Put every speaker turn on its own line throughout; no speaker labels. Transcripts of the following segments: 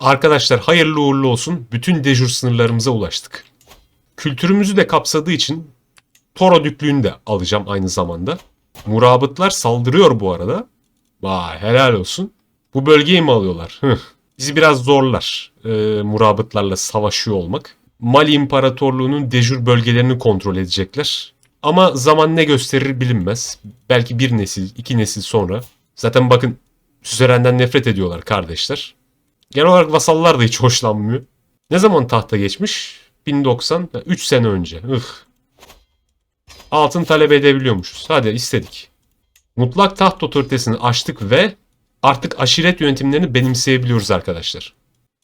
Arkadaşlar hayırlı uğurlu olsun. Bütün dejur sınırlarımıza ulaştık. Kültürümüzü de kapsadığı için Toro düklüğünü de alacağım aynı zamanda. Murabıtlar saldırıyor bu arada. Vay helal olsun. Bu bölgeyi mi alıyorlar? Bizi biraz zorlar e, murabıtlarla savaşıyor olmak. Mali İmparatorluğu'nun dejur bölgelerini kontrol edecekler. Ama zaman ne gösterir bilinmez. Belki bir nesil, iki nesil sonra. Zaten bakın Süzeren'den nefret ediyorlar kardeşler. Genel olarak vasallar da hiç hoşlanmıyor. Ne zaman tahta geçmiş? 1090, 3 sene önce. Ih. Altın talep edebiliyormuşuz. Hadi istedik. Mutlak taht otoritesini açtık ve artık aşiret yönetimlerini benimseyebiliyoruz arkadaşlar.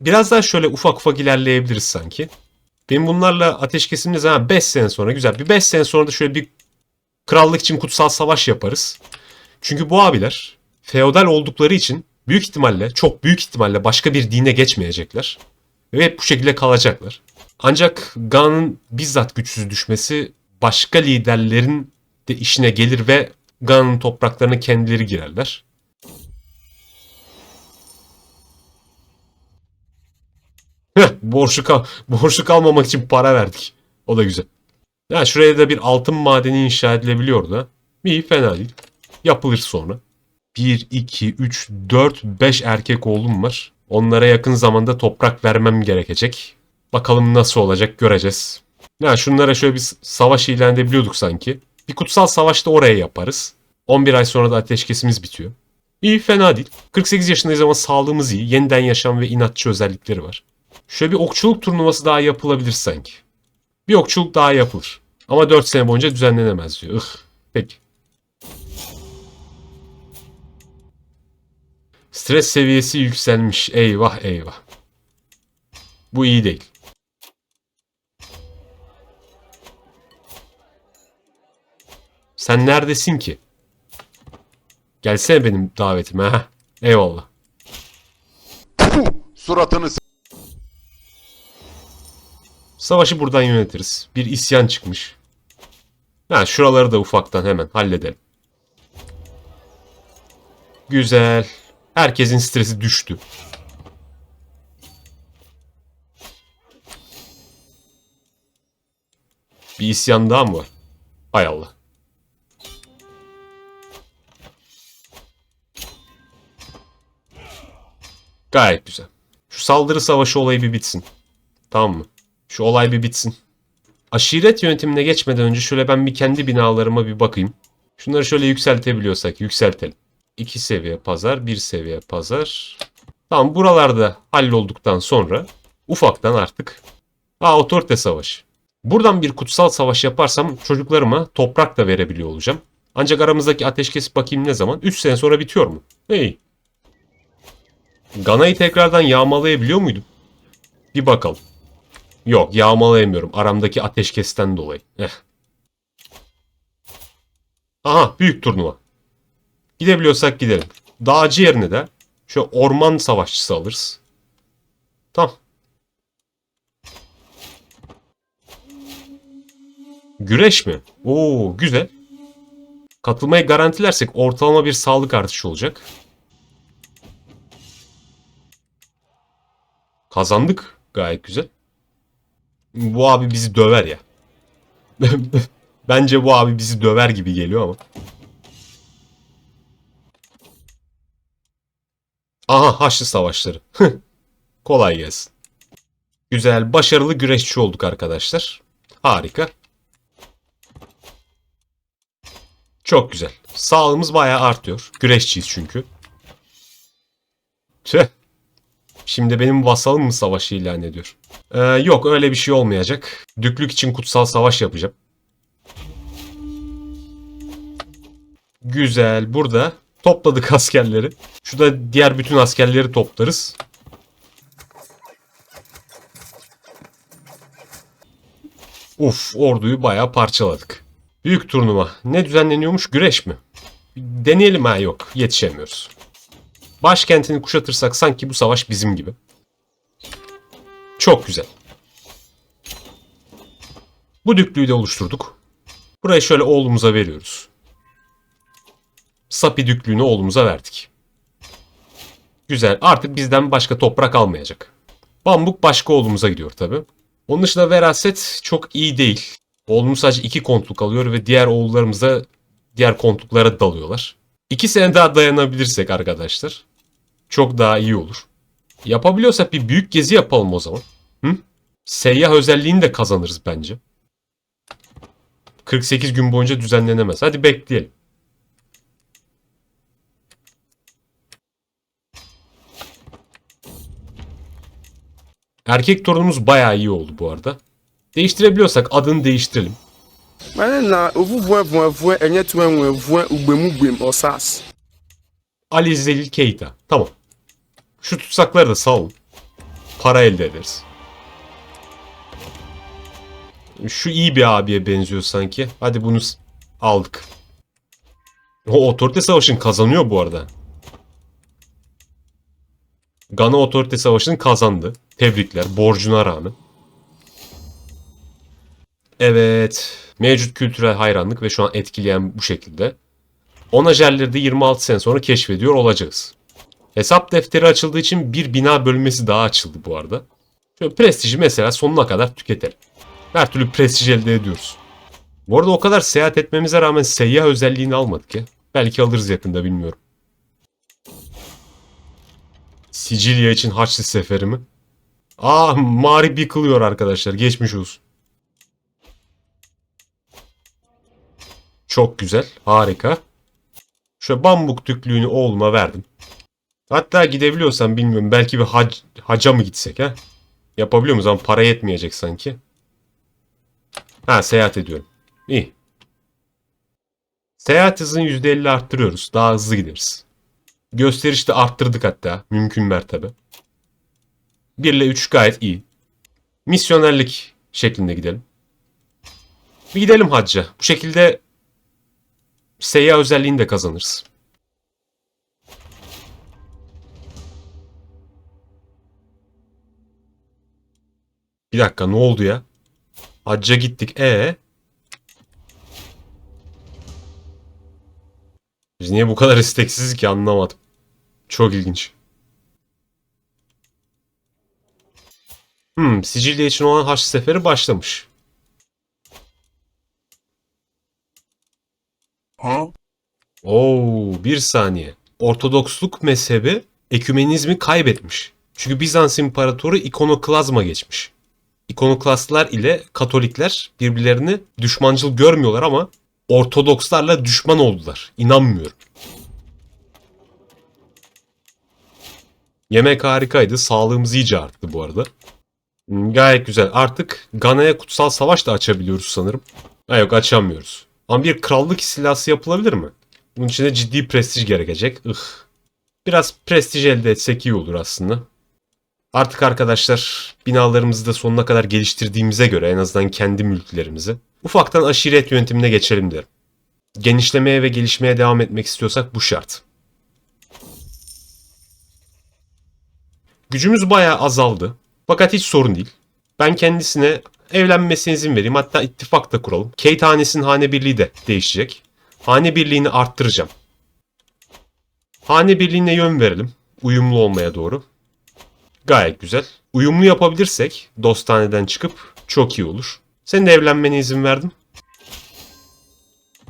Biraz daha şöyle ufak ufak ilerleyebiliriz sanki. Benim bunlarla ateşkesim ne zaman? 5 sene sonra güzel. Bir 5 sene sonra da şöyle bir krallık için kutsal savaş yaparız. Çünkü bu abiler feodal oldukları için büyük ihtimalle, çok büyük ihtimalle başka bir dine geçmeyecekler. Ve bu şekilde kalacaklar. Ancak Gan'ın bizzat güçsüz düşmesi başka liderlerin de işine gelir ve Gan'ın topraklarına kendileri girerler. Borçlu, kal borçlu kalmamak için para verdik. O da güzel. Ya şuraya da bir altın madeni inşa edilebiliyor da. İyi fena değil. Yapılır sonra. 1, 2, 3, 4, 5 erkek oğlum var. Onlara yakın zamanda toprak vermem gerekecek. Bakalım nasıl olacak göreceğiz. Ya şunlara şöyle bir savaş ilan edebiliyorduk sanki. Bir kutsal savaş da oraya yaparız. 11 ay sonra da ateşkesimiz bitiyor. İyi fena değil. 48 yaşındayız ama sağlığımız iyi. Yeniden yaşam ve inatçı özellikleri var. Şöyle bir okçuluk turnuvası daha yapılabilir sanki. Bir okçuluk daha yapılır. Ama 4 sene boyunca düzenlenemez diyor. Ih. Peki. Stres seviyesi yükselmiş. Eyvah eyvah. Bu iyi değil. Sen neredesin ki? Gelsene benim davetime ha. Eyvallah.
Suratını
Savaşı buradan yönetiriz. Bir isyan çıkmış. Ha şuraları da ufaktan hemen halledelim. Güzel. Herkesin stresi düştü. Bir isyan daha mı var? Hay Allah. Gayet güzel. Şu saldırı savaşı olayı bir bitsin. Tamam mı? Şu olay bir bitsin. Aşiret yönetimine geçmeden önce şöyle ben bir kendi binalarıma bir bakayım. Şunları şöyle yükseltebiliyorsak yükseltelim. 2 seviye pazar, 1 seviye pazar. Tamam buralarda hallolduktan sonra ufaktan artık Aa otorite savaşı. Buradan bir kutsal savaş yaparsam çocuklarıma toprak da verebiliyor olacağım. Ancak aramızdaki ateşkes bakayım ne zaman? 3 sene sonra bitiyor mu? İyi. Gana'yı tekrardan yağmalayabiliyor muydum? Bir bakalım. Yok yağmalayamıyorum aramdaki ateşkesten dolayı. Eh. Aha büyük turnuva. Gidebiliyorsak gidelim. Dağcı yerine de şu orman savaşçısı alırız. Tamam. Güreş mi? Oo güzel. Katılmayı garantilersek ortalama bir sağlık artışı olacak. Kazandık. Gayet güzel. Bu abi bizi döver ya. Bence bu abi bizi döver gibi geliyor ama. Aha Haçlı Savaşları. Kolay gelsin. Güzel, başarılı güreşçi olduk arkadaşlar. Harika. Çok güzel. Sağlığımız bayağı artıyor. Güreşçiyiz çünkü. Tüh. Şimdi benim vasalım mı savaşı ilan ediyor? Ee, yok öyle bir şey olmayacak. Düklük için kutsal savaş yapacağım. Güzel. Burada topladık askerleri. Şurada diğer bütün askerleri toplarız. Uf orduyu bayağı parçaladık. Büyük turnuva. Ne düzenleniyormuş? Güreş mi? Deneyelim ha yok. Yetişemiyoruz. Başkentini kuşatırsak sanki bu savaş bizim gibi. Çok güzel. Bu düklüğü de oluşturduk. Burayı şöyle oğlumuza veriyoruz. Sapi düklüğünü oğlumuza verdik. Güzel. Artık bizden başka toprak almayacak. Bambuk başka oğlumuza gidiyor tabi. Onun dışında veraset çok iyi değil. Oğlumuz sadece iki kontluk alıyor ve diğer oğullarımız da diğer kontluklara dalıyorlar. İki sene daha dayanabilirsek arkadaşlar çok daha iyi olur. Yapabiliyorsak bir büyük gezi yapalım o zaman. Hı? Seyyah özelliğini de kazanırız bence. 48 gün boyunca düzenlenemez. Hadi bekleyelim. Erkek torunumuz bayağı iyi oldu bu arada. Değiştirebiliyorsak adını değiştirelim. Ali Zelil Keita. Tamam. Şu tutsakları da salın. Para elde ederiz. Şu iyi bir abiye benziyor sanki. Hadi bunu aldık. O otorite savaşını kazanıyor bu arada. Gana otorite savaşını kazandı. Tebrikler borcuna rağmen. Evet. Mevcut kültürel hayranlık ve şu an etkileyen bu şekilde. Onajerleri de 26 sene sonra keşfediyor olacağız. Hesap defteri açıldığı için bir bina bölünmesi daha açıldı bu arada. Şöyle prestiji mesela sonuna kadar tüketelim. Her türlü prestij elde ediyoruz. Bu arada o kadar seyahat etmemize rağmen seyyah özelliğini almadık ya. Belki alırız yakında bilmiyorum. Sicilya için Haçlı seferi mi? Aa mağrip yıkılıyor arkadaşlar. Geçmiş olsun. Çok güzel. Harika. Şöyle bambuk tüklüğünü oğluma verdim. Hatta gidebiliyorsam bilmiyorum. Belki bir hac, haca mı gitsek ha? Yapabiliyor muyuz ama para yetmeyecek sanki. Ha seyahat ediyorum. İyi. Seyahat hızını %50 arttırıyoruz. Daha hızlı gideriz. Gösterişte arttırdık hatta. Mümkün mertebe. 1 ile 3 gayet iyi. Misyonerlik şeklinde gidelim. Bir gidelim hacca. Bu şekilde seyyah özelliğini de kazanırız. Bir dakika ne oldu ya? Hacca gittik. E Biz niye bu kadar isteksiziz ki anlamadım. Çok ilginç. Hmm, Sicilya için olan Haç seferi başlamış. Oo, bir saniye. Ortodoksluk mezhebi ekümenizmi kaybetmiş. Çünkü Bizans İmparatoru ikonoklazma geçmiş. İkonoklastlar ile Katolikler birbirlerini düşmancıl görmüyorlar ama Ortodokslarla düşman oldular. İnanmıyorum. Yemek harikaydı. Sağlığımız iyice arttı bu arada. Hmm, Gayet güzel. Artık Gana'ya kutsal savaş da açabiliyoruz sanırım. Ha yok açamıyoruz. Ama bir krallık istilası yapılabilir mi? Bunun için de ciddi prestij gerekecek. Ih. Biraz prestij elde etsek iyi olur aslında. Artık arkadaşlar binalarımızı da sonuna kadar geliştirdiğimize göre en azından kendi mülklerimizi ufaktan aşiret yönetimine geçelim derim. Genişlemeye ve gelişmeye devam etmek istiyorsak bu şart. Gücümüz bayağı azaldı. Fakat hiç sorun değil. Ben kendisine evlenmesine izin vereyim. Hatta ittifak da kuralım. Kate hanesinin hane birliği de değişecek. Hane birliğini arttıracağım. Hane birliğine yön verelim. Uyumlu olmaya doğru. Gayet güzel. Uyumlu yapabilirsek dostaneden çıkıp çok iyi olur. Senin de evlenmene izin verdim.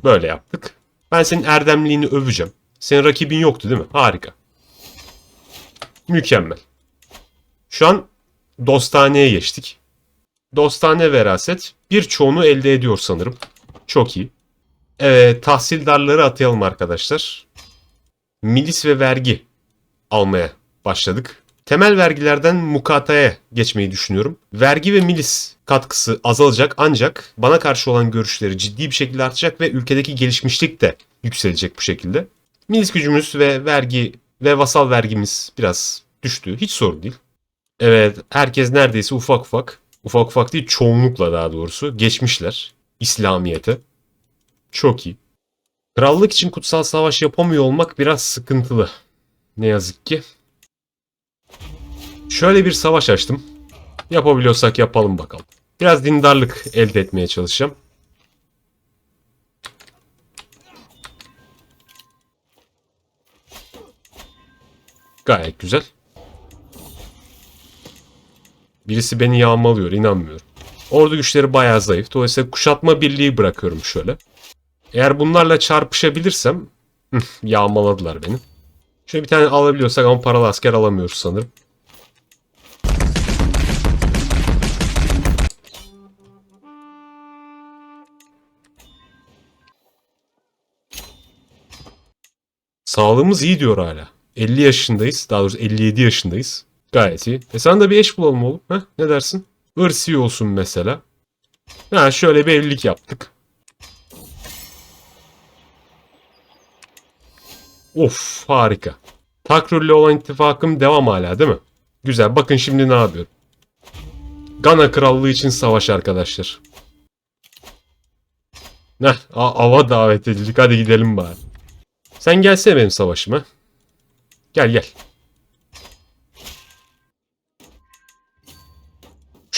Böyle yaptık. Ben senin erdemliğini öveceğim. Senin rakibin yoktu değil mi? Harika. Mükemmel. Şu an dostaneye geçtik. Dostane veraset birçoğunu elde ediyor sanırım. Çok iyi. Evet, tahsildarları atayalım arkadaşlar. Milis ve vergi almaya başladık. Temel vergilerden mukataya geçmeyi düşünüyorum. Vergi ve milis katkısı azalacak ancak bana karşı olan görüşleri ciddi bir şekilde artacak ve ülkedeki gelişmişlik de yükselecek bu şekilde. Milis gücümüz ve vergi ve vasal vergimiz biraz düştü. Hiç sorun değil. Evet, herkes neredeyse ufak ufak, ufak ufak değil çoğunlukla daha doğrusu geçmişler İslamiyet'e. Çok iyi. Krallık için kutsal savaş yapamıyor olmak biraz sıkıntılı. Ne yazık ki. Şöyle bir savaş açtım. Yapabiliyorsak yapalım bakalım. Biraz dindarlık elde etmeye çalışacağım. Gayet güzel. Birisi beni yağmalıyor inanmıyorum. Ordu güçleri bayağı zayıf. Dolayısıyla kuşatma birliği bırakıyorum şöyle. Eğer bunlarla çarpışabilirsem... Yağmaladılar beni. Şöyle bir tane alabiliyorsak ama paralı asker alamıyoruz sanırım. Sağlığımız iyi diyor hala. 50 yaşındayız. Daha doğrusu 57 yaşındayız. Gayet iyi. E sana da bir eş bulalım oğlum. Heh, ne dersin? Irsi olsun mesela. Ha şöyle bir evlilik yaptık. Of harika. Takrül'le olan ittifakım devam hala değil mi? Güzel. Bakın şimdi ne yapıyorum. Gana Krallığı için savaş arkadaşlar. Heh, ava davet edildik. Hadi gidelim bari. Sen gelsene benim savaşıma. Gel gel.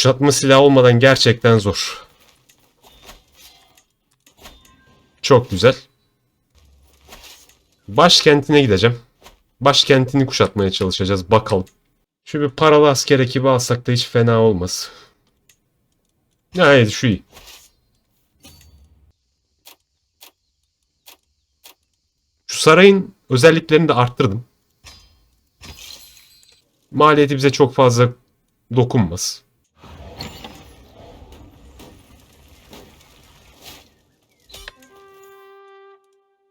Kuşatma silahı olmadan gerçekten zor. Çok güzel. Başkentine gideceğim. Başkentini kuşatmaya çalışacağız. Bakalım. Şu bir paralı asker ekibi alsak da hiç fena olmaz. Evet şu iyi. Şu sarayın özelliklerini de arttırdım. Maliyeti bize çok fazla dokunmaz.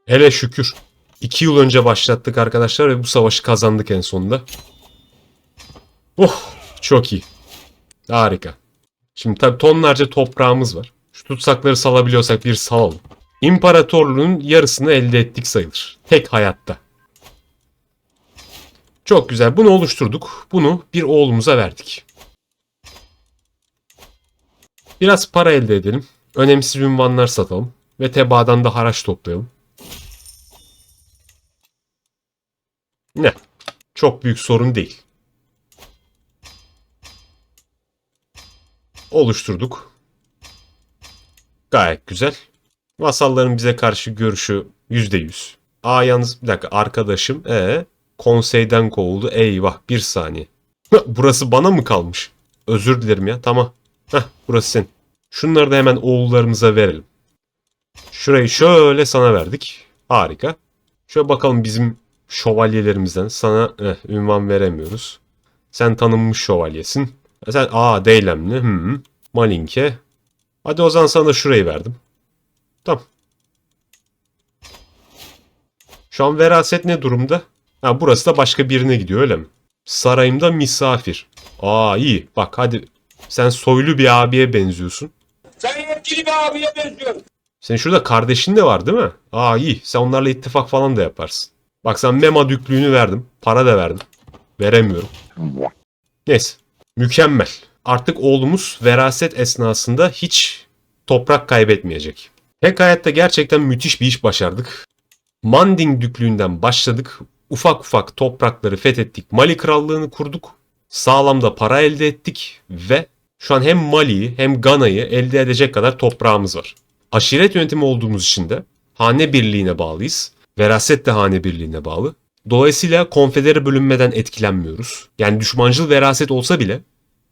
Hele şükür. İki yıl önce başlattık arkadaşlar ve bu savaşı kazandık en sonunda. Oh çok iyi. Harika. Şimdi tabi tonlarca toprağımız var. Şu tutsakları salabiliyorsak bir salalım. İmparatorluğun yarısını elde ettik sayılır. Tek hayatta. Çok güzel. Bunu oluşturduk. Bunu bir oğlumuza verdik. Biraz para elde edelim. Önemsiz ünvanlar satalım. Ve tebaadan da haraç toplayalım. Ne? Çok büyük sorun değil. Oluşturduk. Gayet güzel. Vasalların bize karşı görüşü %100. Aa yalnız bir dakika arkadaşım e konseyden kovuldu. Eyvah bir saniye. Burası bana mı kalmış? Özür dilerim ya tamam. Heh, burası senin. Şunları da hemen oğullarımıza verelim. Şurayı şöyle sana verdik. Harika. Şöyle bakalım bizim şövalyelerimizden. Sana eh, ünvan veremiyoruz. Sen tanınmış şövalyesin. E Sen aa Deylemli. Hı. Malinke. Hadi o zaman sana şurayı verdim. Tamam. Şu an veraset ne durumda? Ha burası da başka birine gidiyor öyle mi? Sarayımda misafir. Aa iyi. Bak hadi. Sen soylu bir abiye benziyorsun.
Sen yetkili bir abiye benziyorsun.
Senin şurada kardeşin de var değil mi? Aa iyi. Sen onlarla ittifak falan da yaparsın. Bak sen Mema düklüğünü verdim. Para da verdim. Veremiyorum. Neyse. Mükemmel. Artık oğlumuz veraset esnasında hiç toprak kaybetmeyecek. Tek hayatta gerçekten müthiş bir iş başardık. Manding düklüğünden başladık. Ufak ufak toprakları fethettik. Mali krallığını kurduk. Sağlam da para elde ettik ve şu an hem Mali'yi hem Gana'yı elde edecek kadar toprağımız var. Aşiret yönetimi olduğumuz için de hane birliğine bağlıyız. Veraset de hane birliğine bağlı. Dolayısıyla konfedere bölünmeden etkilenmiyoruz. Yani düşmancıl veraset olsa bile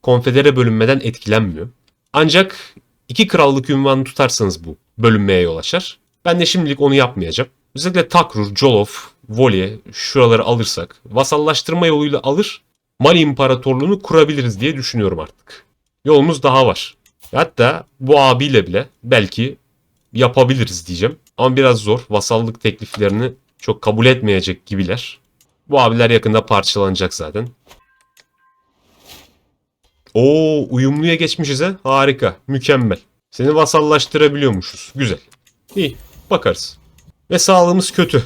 konfedere bölünmeden etkilenmiyor. Ancak iki krallık ünvanı tutarsanız bu bölünmeye yol açar. Ben de şimdilik onu yapmayacağım. Özellikle Takrur, Jolof, Volye şuraları alırsak vasallaştırma yoluyla alır Mali İmparatorluğunu kurabiliriz diye düşünüyorum artık. Yolumuz daha var. Hatta bu abiyle bile belki yapabiliriz diyeceğim. Ama biraz zor. Vasallık tekliflerini çok kabul etmeyecek gibiler. Bu abiler yakında parçalanacak zaten. Oo uyumluya geçmişiz he. Harika. Mükemmel. Seni vasallaştırabiliyormuşuz. Güzel. İyi. Bakarız. Ve sağlığımız kötü.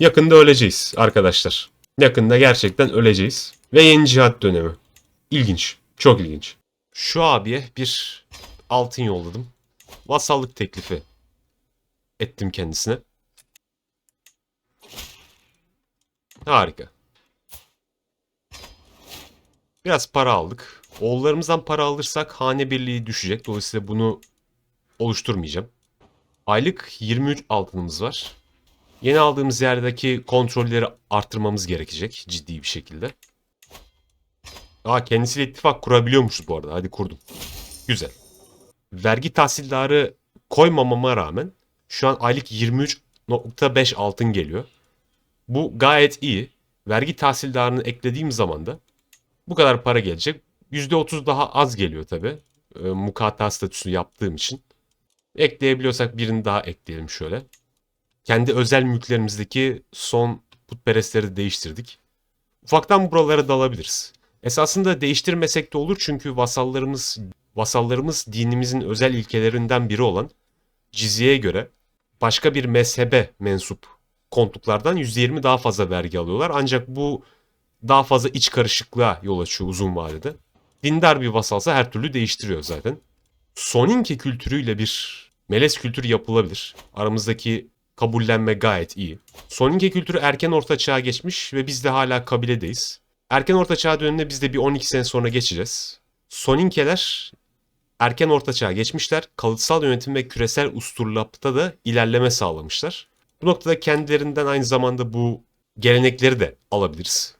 Yakında öleceğiz arkadaşlar. Yakında gerçekten öleceğiz. Ve yeni cihat dönemi. İlginç. Çok ilginç. Şu abiye bir altın yolladım. Vasallık teklifi ettim kendisine. Harika. Biraz para aldık. Oğullarımızdan para alırsak hane birliği düşecek. Dolayısıyla bunu oluşturmayacağım. Aylık 23 altınımız var. Yeni aldığımız yerdeki kontrolleri arttırmamız gerekecek ciddi bir şekilde. Aa kendisiyle ittifak kurabiliyormuşuz bu arada. Hadi kurdum. Güzel. Vergi tahsildarı koymamama rağmen şu an aylık 23.5 altın geliyor. Bu gayet iyi. Vergi tahsildarını eklediğim zaman da bu kadar para gelecek. %30 daha az geliyor tabi. E, mukata statüsü yaptığım için. Ekleyebiliyorsak birini daha ekleyelim şöyle. Kendi özel mülklerimizdeki son putperestleri de değiştirdik. Ufaktan buralara dalabiliriz. Esasında değiştirmesek de olur çünkü vasallarımız vasallarımız dinimizin özel ilkelerinden biri olan cizyeye göre başka bir mezhebe mensup kontluklardan %20 daha fazla vergi alıyorlar. Ancak bu daha fazla iç karışıklığa yol açıyor uzun vadede. Dindar bir vasalsa her türlü değiştiriyor zaten. Soninke kültürüyle bir melez kültür yapılabilir. Aramızdaki kabullenme gayet iyi. Soninke kültürü erken orta çağa geçmiş ve biz de hala kabiledeyiz. Erken orta çağ döneminde biz de bir 12 sene sonra geçeceğiz. Soninkeler erken orta çağa geçmişler. Kalıtsal yönetim ve küresel usturlapta da ilerleme sağlamışlar. Bu noktada kendilerinden aynı zamanda bu gelenekleri de alabiliriz.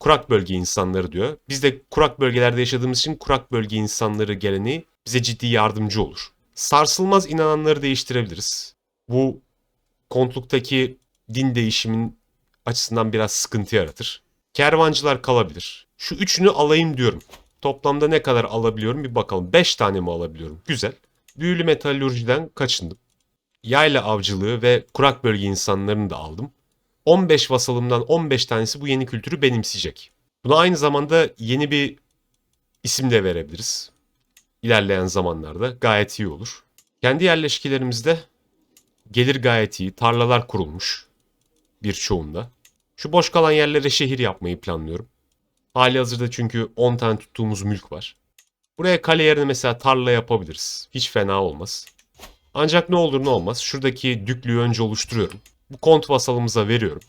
Kurak bölge insanları diyor. Biz de kurak bölgelerde yaşadığımız için kurak bölge insanları geleneği bize ciddi yardımcı olur. Sarsılmaz inananları değiştirebiliriz. Bu kontluktaki din değişimin açısından biraz sıkıntı yaratır. Kervancılar kalabilir. Şu üçünü alayım diyorum. Toplamda ne kadar alabiliyorum bir bakalım. 5 tane mi alabiliyorum? Güzel. Büyülü metalürjiden kaçındım. Yayla avcılığı ve kurak bölge insanlarını da aldım. 15 vasalımdan 15 tanesi bu yeni kültürü benimseyecek. Buna aynı zamanda yeni bir isim de verebiliriz. İlerleyen zamanlarda gayet iyi olur. Kendi yerleşkelerimizde gelir gayet iyi. Tarlalar kurulmuş birçoğunda. Şu boş kalan yerlere şehir yapmayı planlıyorum. Hali hazırda çünkü 10 tane tuttuğumuz mülk var. Buraya kale yerine mesela tarla yapabiliriz. Hiç fena olmaz. Ancak ne olur ne olmaz şuradaki düklüğü önce oluşturuyorum. Bu kont vasalımıza veriyorum.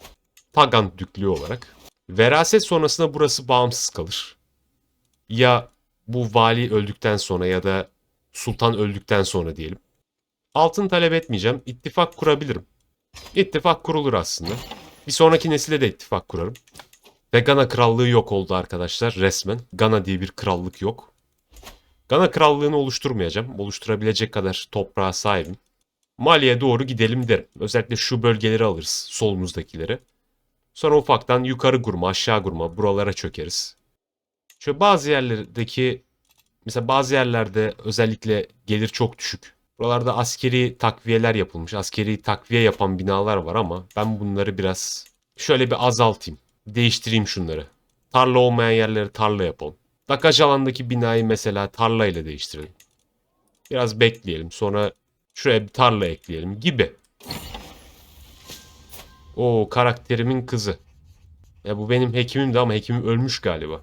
Pagan düklüğü olarak. Veraset sonrasında burası bağımsız kalır. Ya bu vali öldükten sonra ya da sultan öldükten sonra diyelim. Altın talep etmeyeceğim. İttifak kurabilirim. İttifak kurulur aslında. Bir sonraki nesile de ittifak kurarım. Ve Gana krallığı yok oldu arkadaşlar resmen. Gana diye bir krallık yok. Gana krallığını oluşturmayacağım. Oluşturabilecek kadar toprağa sahibim. Mali'ye doğru gidelim derim. Özellikle şu bölgeleri alırız. Solumuzdakileri. Sonra ufaktan yukarı gurma, aşağı gurma buralara çökeriz. Şöyle bazı yerlerdeki mesela bazı yerlerde özellikle gelir çok düşük. Buralarda askeri takviyeler yapılmış. Askeri takviye yapan binalar var ama ben bunları biraz şöyle bir azaltayım. Değiştireyim şunları. Tarla olmayan yerleri tarla yapalım. Dakaj alandaki binayı mesela tarla ile değiştirelim. Biraz bekleyelim. Sonra şuraya bir tarla ekleyelim gibi. O karakterimin kızı. Ya bu benim hekimimdi ama hekimim ölmüş galiba.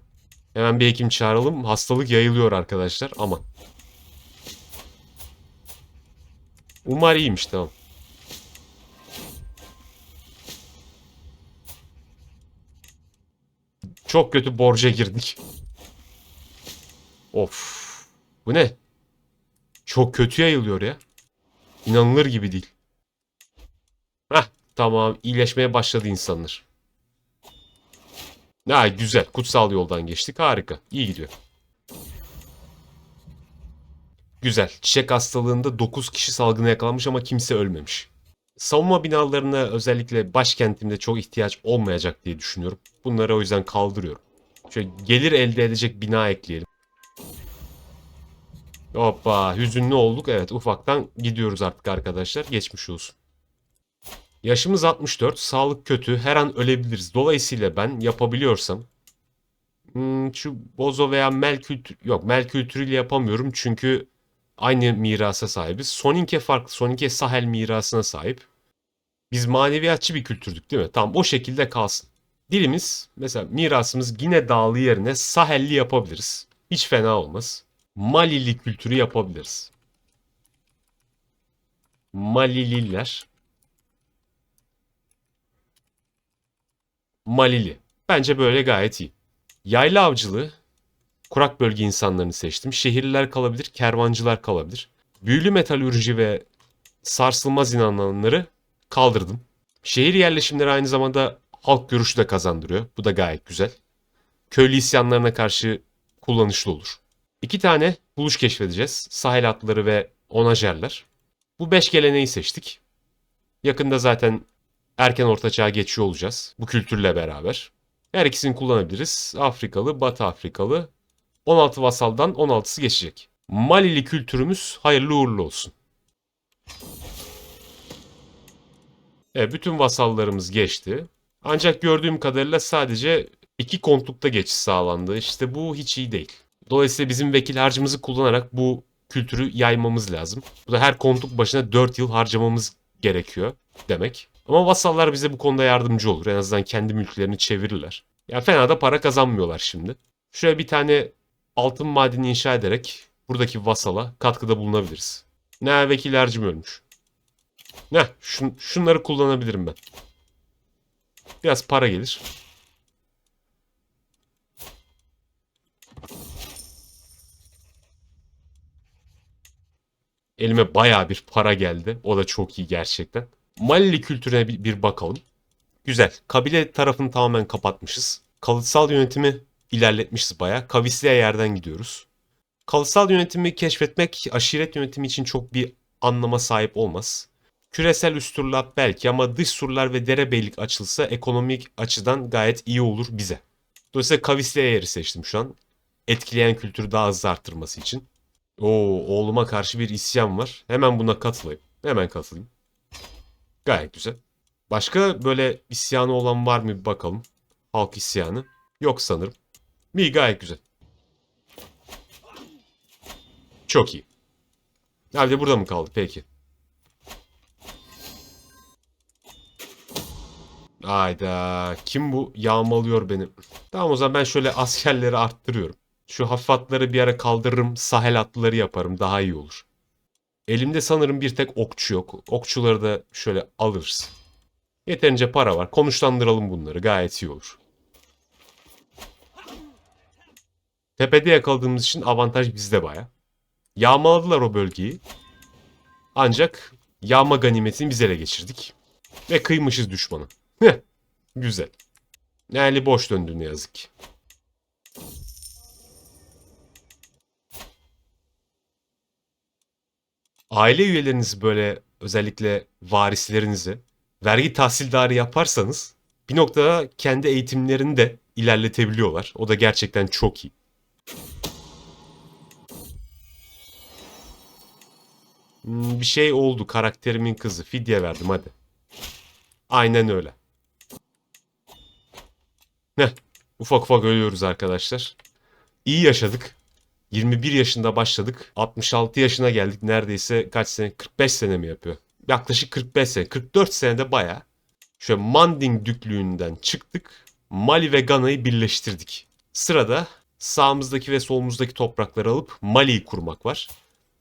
Hemen bir hekim çağıralım. Hastalık yayılıyor arkadaşlar. Aman. Umar iyiymiş tamam. Çok kötü borca girdik. Of. Bu ne? Çok kötü yayılıyor ya. İnanılır gibi değil. Heh tamam iyileşmeye başladı insanlar. Ha güzel kutsal yoldan geçtik harika iyi gidiyor. Güzel. Çiçek hastalığında 9 kişi salgına yakalanmış ama kimse ölmemiş. Savunma binalarına özellikle başkentimde çok ihtiyaç olmayacak diye düşünüyorum. Bunları o yüzden kaldırıyorum. Şöyle gelir elde edecek bina ekleyelim. Hoppa hüzünlü olduk. Evet ufaktan gidiyoruz artık arkadaşlar. Geçmiş olsun. Yaşımız 64. Sağlık kötü. Her an ölebiliriz. Dolayısıyla ben yapabiliyorsam hmm, şu bozo veya mel kültür yok mel kültürüyle yapamıyorum çünkü aynı mirasa sahibiz. Soninke farklı. Soninke Sahel mirasına sahip. Biz maneviyatçı bir kültürdük değil mi? Tamam o şekilde kalsın. Dilimiz mesela mirasımız Gine Dağlı yerine Sahelli yapabiliriz. Hiç fena olmaz. Malili kültürü yapabiliriz. Malililer. Malili. Bence böyle gayet iyi. Yayla avcılığı. Kurak bölge insanlarını seçtim. Şehirliler kalabilir, kervancılar kalabilir. Büyülü metalürji ve sarsılmaz inananları kaldırdım. Şehir yerleşimleri aynı zamanda halk görüşü de kazandırıyor. Bu da gayet güzel. Köylü isyanlarına karşı kullanışlı olur. İki tane buluş keşfedeceğiz. Sahil atları ve onajerler. Bu beş geleneği seçtik. Yakında zaten erken orta çağa geçiyor olacağız. Bu kültürle beraber. Her ikisini kullanabiliriz. Afrikalı, Batı Afrikalı. 16 vasaldan 16'sı geçecek. Malili kültürümüz hayırlı uğurlu olsun. Evet, bütün vasallarımız geçti. Ancak gördüğüm kadarıyla sadece iki kontlukta geçiş sağlandı. İşte bu hiç iyi değil. Dolayısıyla bizim vekil harcımızı kullanarak bu kültürü yaymamız lazım. Bu da her kontluk başına 4 yıl harcamamız gerekiyor demek. Ama vasallar bize bu konuda yardımcı olur. En azından kendi mülklerini çevirirler. Ya fena da para kazanmıyorlar şimdi. Şöyle bir tane altın madeni inşa ederek buradaki vasala katkıda bulunabiliriz. Ne vekil harcım ölmüş. Ne? Şun, şunları kullanabilirim ben. Biraz para gelir. Elime bayağı bir para geldi. O da çok iyi gerçekten. Malili kültürüne bir bakalım. Güzel. Kabile tarafını tamamen kapatmışız. Kalıtsal yönetimi ilerletmişiz bayağı. Kavisli'ye yerden gidiyoruz. Kalıtsal yönetimi keşfetmek aşiret yönetimi için çok bir anlama sahip olmaz. Küresel üst turlar belki ama dış surlar ve derebeylik açılsa ekonomik açıdan gayet iyi olur bize. Dolayısıyla Kavisli'ye yeri seçtim şu an. Etkileyen kültürü daha hızlı arttırması için. Oo, oğluma karşı bir isyan var. Hemen buna katılayım. Hemen katılayım. Gayet güzel. Başka böyle isyanı olan var mı bir bakalım. Halk isyanı. Yok sanırım. Mi gayet güzel. Çok iyi. Ha bir de burada mı kaldı? Peki. Hayda. Kim bu? Yağmalıyor beni. Tamam o zaman ben şöyle askerleri arttırıyorum. Şu hafif atları bir ara kaldırırım. Sahel atlıları yaparım. Daha iyi olur. Elimde sanırım bir tek okçu yok. Okçuları da şöyle alırız. Yeterince para var. Konuşlandıralım bunları. Gayet iyi olur. Tepede yakaladığımız için avantaj bizde baya. Yağmaladılar o bölgeyi. Ancak yağma ganimetini biz ele geçirdik. Ve kıymışız düşmanı. Heh, Güzel. Yani boş döndü ne yazık ki. Aile üyelerinizi böyle özellikle varislerinizi vergi tahsildarı yaparsanız bir noktada kendi eğitimlerini de ilerletebiliyorlar. O da gerçekten çok iyi. Hmm, Bir şey oldu karakterimin kızı. Fidye verdim hadi. Aynen öyle. Ne? Ufak ufak ölüyoruz arkadaşlar. İyi yaşadık. 21 yaşında başladık. 66 yaşına geldik. Neredeyse kaç sene? 45 sene mi yapıyor? Yaklaşık 45 sene. 44 senede baya. Şöyle Manding düklüğünden çıktık. Mali ve Gana'yı birleştirdik. Sırada sağımızdaki ve solumuzdaki toprakları alıp Mali'yi kurmak var.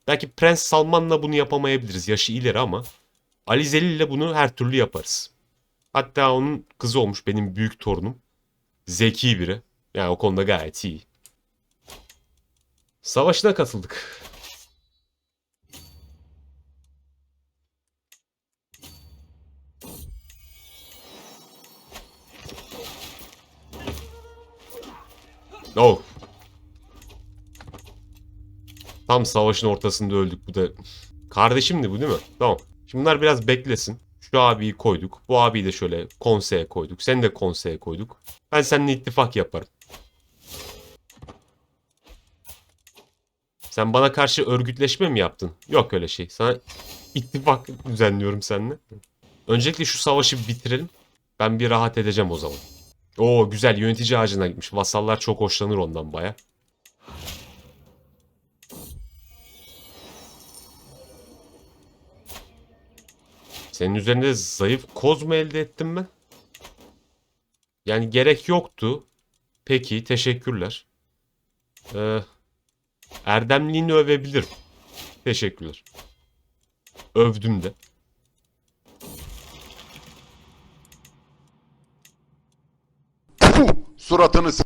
Belki Prens Salman'la bunu yapamayabiliriz. Yaşı ileri ama Ali Zelil ile bunu her türlü yaparız. Hatta onun kızı olmuş benim büyük torunum. Zeki biri. Yani o konuda gayet iyi. Savaşına katıldık. Oh. Tam savaşın ortasında öldük bu da. Kardeşimdi bu değil mi? Tamam. Şimdi bunlar biraz beklesin. Şu abiyi koyduk. Bu abiyi de şöyle konseye koyduk. Seni de konseye koyduk. Ben seninle ittifak yaparım. Sen bana karşı örgütleşme mi yaptın? Yok öyle şey. Sana ittifak düzenliyorum seninle. Öncelikle şu savaşı bitirelim. Ben bir rahat edeceğim o zaman. Oo güzel yönetici ağacına gitmiş. Vasallar çok hoşlanır ondan baya. Senin üzerinde zayıf koz mu elde ettim ben? Yani gerek yoktu. Peki teşekkürler. Ee, Erdemliğini övebilirim. Teşekkürler. Övdüm de.
Suratını s-